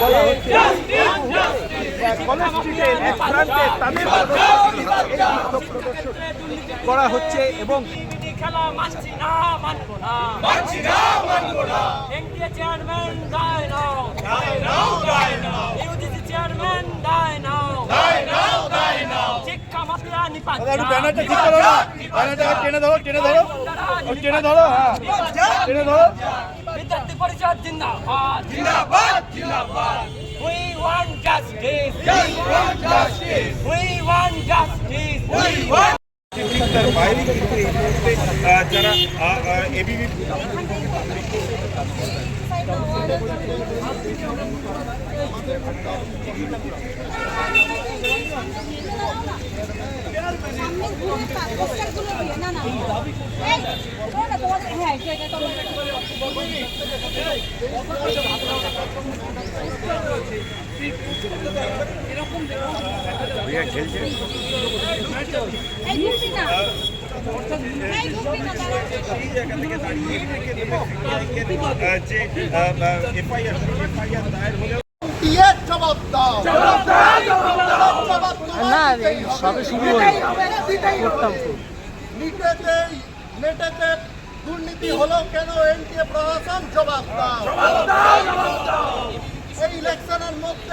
বলা হচ্ছে কলেজ স্ট্রিটের এক প্রান্তে তাদের প্রদর্শনী, এই বিক্ষোভ প্রদর্শন করা হচ্ছে এবং খেলা মানছি না মানবো না মানছি না মানবো না এনডিএ চেয়ারম্যান দায় নাও। দায় নাও দায় নাও ইউজিসি চেয়ারম্যান দায় নাও। দায় নাও দায় নাও শিক্ষা মাফিয়া নিপাত ব্যানারটা ঠিক করো না। ব্যানারটা টেনে ধরো টেনে ধরো। টেনে ধরো হ্যাঁ। টেনে ধরো। পরিষদ জিন্দাবাদ জিন্দাবাদ জিন্দাবাদ We want justice. We want justice. We want justice. We want তার বাইরে কিন্তু এই মুহূর্তে যারা এবিবি না না এই ওটা তোমাদের এটা তোমাদের এই ঘুরবি না এই ঘুরবি না দাঁড়া সেই জায়গা থেকে দাঁড়িয়ে যে এফআইআর এফআইআর দায়ের হলেও দিয়ে জবাব দাও। জবাব দাও জবাব দাও। না সবে শুরু করতাম নিটেতে নেটেতে দুর্নীতি হলো কেন এনটিএ প্রশাসন জবাব দাও এই ইলেকশনের মধ্যে রেজাল্ট বেরোলো কেন এনটিএ প্রশাসন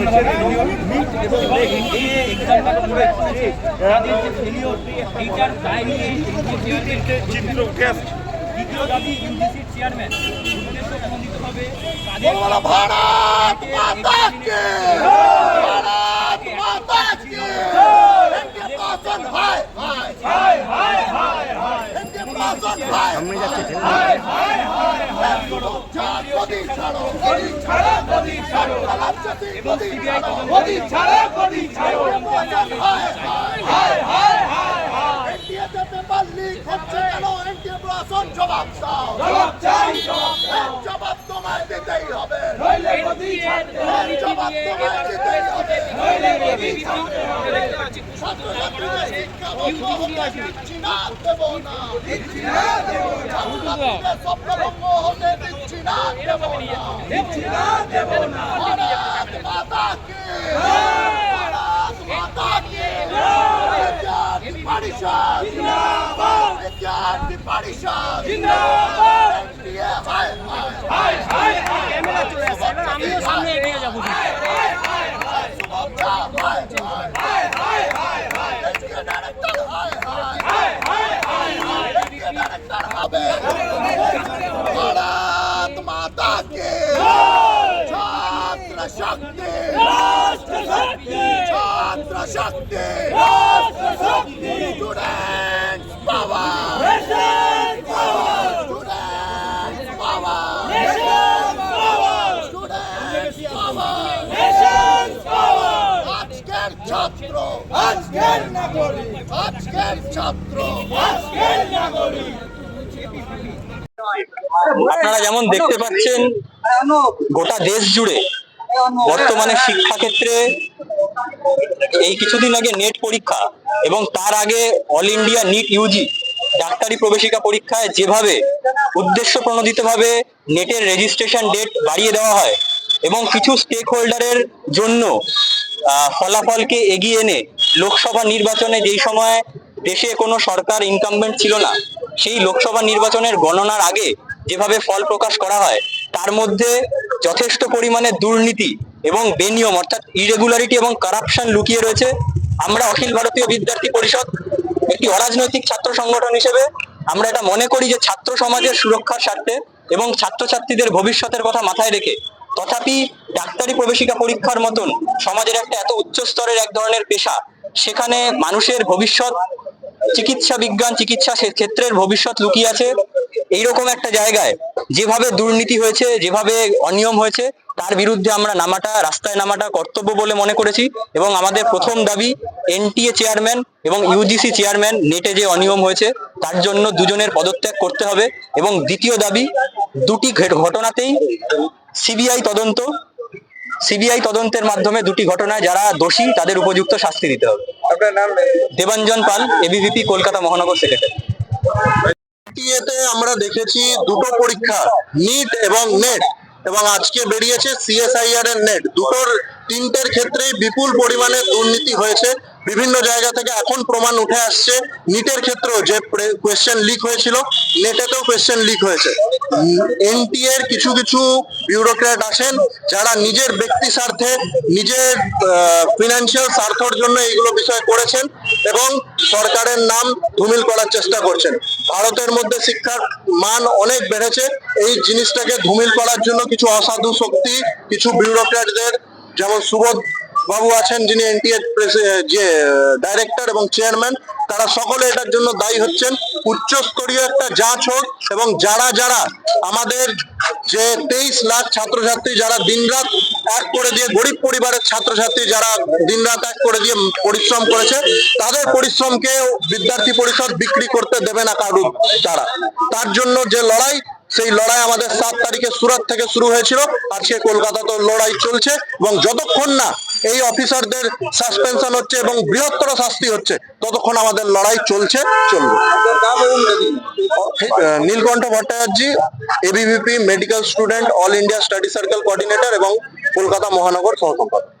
হায় হায় হায় হায় হায় হায় হায় হায় হায় হায় হায় হায় হায় হায় হায় হায় এনটিএ তে পেপার জবাব দাও জবাব চাই জবাব তোমায় দিতেই হবে জবাব তোমায় দিতেই পরিষদ পরিষদ জিন্দাবাদ এনডিএ হায় হায় হায় হায় ক্যামেরা চলে আসছে এবার আমিও সামনে এগিয়ে যাব ভারত মাতা কে ছাত্র শক্তি ছাত্র শক্তি student power student power student power আজকের ছাত্র। আজকের নাগরিক। আজকের ছাত্র। আজকের নাগরিক। আপনারা যেমন দেখতে পাচ্ছেন, গোটা দেশ জুড়ে বর্তমানে শিক্ষাক্ষেত্রে এই কিছুদিন আগে নেট পরীক্ষা এবং তার আগে অল ইন্ডিয়া নিট ইউজি ডাক্তারি প্রবেশিকা পরীক্ষায় যেভাবে উদ্দেশ্য প্রণোদিতভাবে নেটের রেজিস্ট্রেশন ডেট বাড়িয়ে দেওয়া হয় এবং কিছু স্টেক হোল্ডারের জন্য ফলাফলকে এগিয়ে এনে লোকসভা নির্বাচনে যেই সময় দেশে কোনো সরকার ইনকামবেন্ট ছিল না সেই লোকসভা নির্বাচনের গণনার আগে যেভাবে ফল প্রকাশ করা হয়, তার মধ্যে যথেষ্ট পরিমাণে দুর্নীতি এবং বেনিয়ম, অর্থাৎ ইরেগুলারিটি এবং কারাপশন লুকিয়ে রয়েছে। আমরা অখিল ভারতীয় বিদ্যার্থী পরিষদ, একটি অরাজনৈতিক ছাত্র সংগঠন হিসেবে আমরা এটা মনে করি যে ছাত্র সমাজের সুরক্ষার স্বার্থে এবং ছাত্রছাত্রীদের ভবিষ্যতের কথা মাথায় রেখে, তথাপি ডাক্তারি প্রবেশিকা পরীক্ষার মতন সমাজের একটা এত উচ্চ স্তরের এক ধরনের পেশা, সেখানে মানুষের ভবিষ্যৎ চিকিৎসা বিজ্ঞান, চিকিৎসা ক্ষেত্রের ভবিষ্যৎ লুকিয়ে আছে। এইরকম একটা জায়গায় যেভাবে দুর্নীতি হয়েছে, যেভাবে অনিয়ম হয়েছে, তার বিরুদ্ধে আমরা নামাটা, রাস্তায় নামাটা কর্তব্য বলে মনে করেছি এবং আমাদের প্রথম দাবি এনটিএ চেয়ারম্যান এবং ইউজিসি চেয়ারম্যান নেটে যে অনিয়ম হয়েছে, তার জন্য দুজনের পদত্যাগ করতে হবে এবং দ্বিতীয় দাবি, দুটি ঘটনাতেই সিবিআই তদন্ত, সিবিআই তদন্তের মাধ্যমে দুটি ঘটনায় যারা দোষী, তাদের উপযুক্ত শাস্তি দিতে হবে। আপনার নাম? দেবাঞ্জন পাল এবিভিপি কলকাতা মহানগর সেক্রেটারি আমরা দেখেছি দুটো পরীক্ষা নিট এবং নেট এবং আজকে বেরিয়েছে সিএসআইআর এর নেট দুটোর তিনটের ক্ষেত্রেই বিপুল পরিমাণে দুর্নীতি হয়েছে। বিভিন্ন জায়গা থেকে এখন প্রমাণ উঠে আসছে। নিটের ক্ষেত্রেও যে কোয়েশ্চেন লিক হয়েছিল নেটেতেও কোয়েশ্চেন লিক হয়েছে। এনটি এর কিছু কিছু বিউরোক্র্যাট আছেন, যারা নিজের ব্যক্তি স্বার্থে, নিজের ফিনান্সিয়াল স্বার্থর জন্য এইগুলো বিষয় করেছেন এবং সরকারের নাম ধুমিল করার চেষ্টা করছেন। ভারতের মধ্যে শিক্ষার মান অনেক বেড়েছে। এই জিনিসটাকে ধুমিল করার জন্য কিছু অসাধু শক্তি, কিছু বিউরোক্র্যাটদের যেমন সুবোধ বাবু আছেন যিনি এনটিএ যে ডাইরেক্টর এবং চেয়ারম্যান তারা সকলে এটার জন্য দায়ী হচ্ছেন। উচ্চস্তরীয় একটা যাঁচ হোক এবং যারা যারা আমাদের যে তেইশ লাখ ছাত্রছাত্রী যারা দিনরাত এক করে দিয়ে, গরিব পরিবারের ছাত্রছাত্রী যারা দিনরাত এক করে দিয়ে পরিশ্রম করেছে, তাদের পরিশ্রমকে বিদ্যার্থী পরিষদ বিক্রি করতে দেবে না কারুর তারা তার জন্য যে লড়াই সেই লড়াই আমাদের সাত তারিখে সুরাত থেকে শুরু হয়েছিল। আজকে কলকাতাতেও লড়াই চলছে এবং যতক্ষণ না এই অফিসারদের সাসপেনশন হচ্ছে এবং বৃহত্তর শাস্তি হচ্ছে, ততক্ষণ আমাদের লড়াই চলছে, চলবে। Nilkantha Bhattacharya ABVP medical student all India study circle coordinator এবং কলকাতা মহানগর সহ সম্পাদক